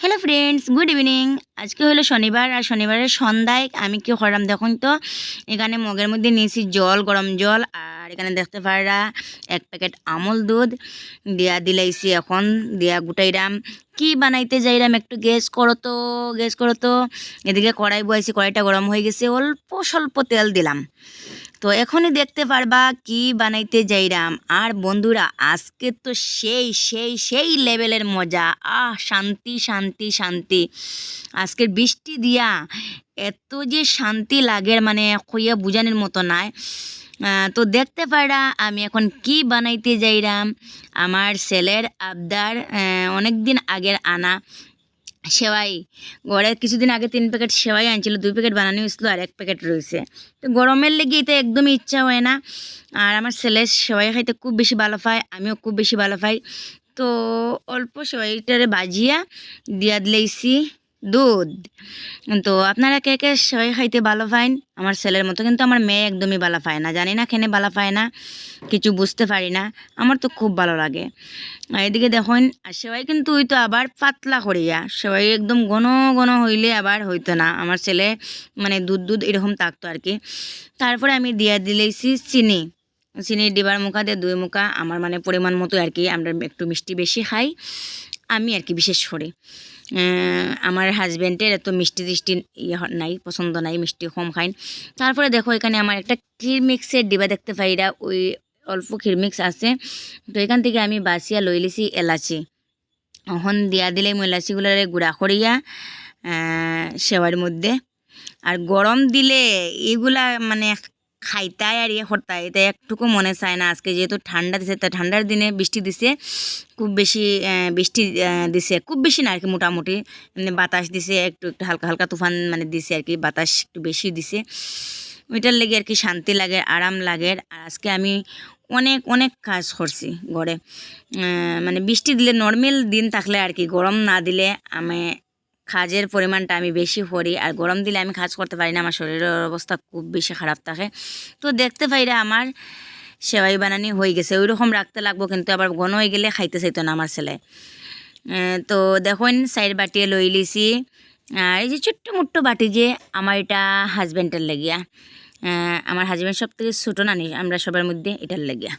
Hello friends good evening আজকে হলো শনিবার আর শনিবারের সন্ধ্যায় আমি কি করলাম দেখুন তো? এখানে মগের মধ্যে নিয়েছি জল, গরম জল আর এখানে দেখতে পারা এক প্যাকেট আমল দুধ। দিয়া দিলাইছি এখন, দিয়া গুটাইরাম। কি বানাইতে যাইরাম একটু গ্যাস করো তো গ্যাস করো তো। এদিকে কড়াই বয়াইছি, কড়াইটা গরম হয়ে গেছে, অল্প স্বল্প তেল দিলাম। তো এখনই দেখতে পারবা কি বানাইতে যাইরাম। আর বন্ধুরা, আজকে তো সেই সেই সেই লেভেলের মজা। আহ, শান্তি শান্তি শান্তি। আজকের বৃষ্টি দিয়া এত যে শান্তি লাগে মানে কইয়া বুঝানোর মতো নাই। তো দেখতে পারা আমি এখন কি বানাইতে যাইরাম। আমার ছেলের আবদার অনেক দিন আগের আনা। সেওয়াই। ঘরে কিছুদিন আগে তিন প্যাকেট সেওয়াই আনছিল, দুই প্যাকেট বানানো হয়েছিল আর এক প্যাকেট রয়েছে। তো গরমের লেগে এটা একদমই ইচ্ছা হয় না। আর আমার ছেলে সেওয়াই খাইতে খুব বেশি ভালো পায়, আমিও খুব বেশি ভালো পাই। তো অল্প সেওয়াইটারে বাজিয়া দিয়া দিলেইছি। দুধ। তো আপনারা কে কে সেওয়াই খাইতে ভালো পাইন? আমার ছেলের মতো কিন্তু আমার মেয়ে একদমই ভালো পায় না। জানি না খেনে ভালো পায় না, কিছু বুঝতে পারি না। আমার তো খুব ভালো লাগে। এদিকে দেখুন, আর সেওয়াই কিন্তু ওই তো আবার পাতলা করিয়া সেওয়াই একদম ঘন ঘন হইলে আবার হইতো না। আমার ছেলে মানে দুধ দুধ এরকম থাকতো আর কি তারপরে আমি দিয়া দিলেছি চিনি। চিনি ডিবার মুখা দিয়ে দুই মুখা, আমার মানে পরিমাণ মতো আর কি আমরা একটু মিষ্টি বেশি খাই। আমি আর কি বিশেষ করে। আমার হাজব্যান্ডের এত মিষ্টি টিষ্টি ইয়ে নাই, পছন্দ নাই, মিষ্টি কম খাই তারপরে দেখো এখানে আমার একটা ক্ষীর মিক্সের ডিবা দেখতে পাইরা ওই অল্প ক্ষীর মিক্স আছে। তো এখান থেকে আমি বাসিয়া লই লিছি এলাচি। এখন দিয়া দিলে এলাচিগুলারে গুঁড়া করিয়া সেওয়ার মধ্যে। আর গরম দিলে এগুলা মানে খাইতাই আর ইয়ে করতাই। এটা একটুকু মনে চায় না, আজকে যেহেতু ঠান্ডা দিছে, তা ঠান্ডার দিনে বৃষ্টি দিছে, খুব বেশি বৃষ্টি দিছে। খুব বেশি না আর কি মোটামুটি, এমনি বাতাস দিছে, একটু একটু হালকা হালকা তুফান মানে দিছে আর কি, বাতাস একটু বেশি দিছে। ওইটার লেগে আর কি শান্তি লাগে, আরাম লাগে। আর আজকে আমি অনেক অনেক কাজ করছি ঘরে। মানে বৃষ্টি দিলে নর্মাল দিন থাকলে আর কি, গরম না দিলে আমি কাজের পরিমাণটা আমি বেশি করি আর গরম দিলে আমি কাজ করতে পারি না, আমার শরীরের অবস্থা খুব বেশি খারাপ থাকে। তো দেখতে পাইরা আমার সেবাই বানানি হয়ে গেছে। ওই রকম রাখতে লাগবো কিন্তু আবার ঘন হয়ে গেলে খাইতে চাইতো না আমার ছেলে। তো দেখুন, সাইড বাটিয়ে লই লিছি। আর এই যে ছোট্ট মোট্ট বাটি যে আমার এটা হাজব্যান্ডের লেগিয়া। আমার হাজব্যান্ড সব থেকে ছোটো নানি, আমরা সবার মধ্যে এটার লেগিয়া।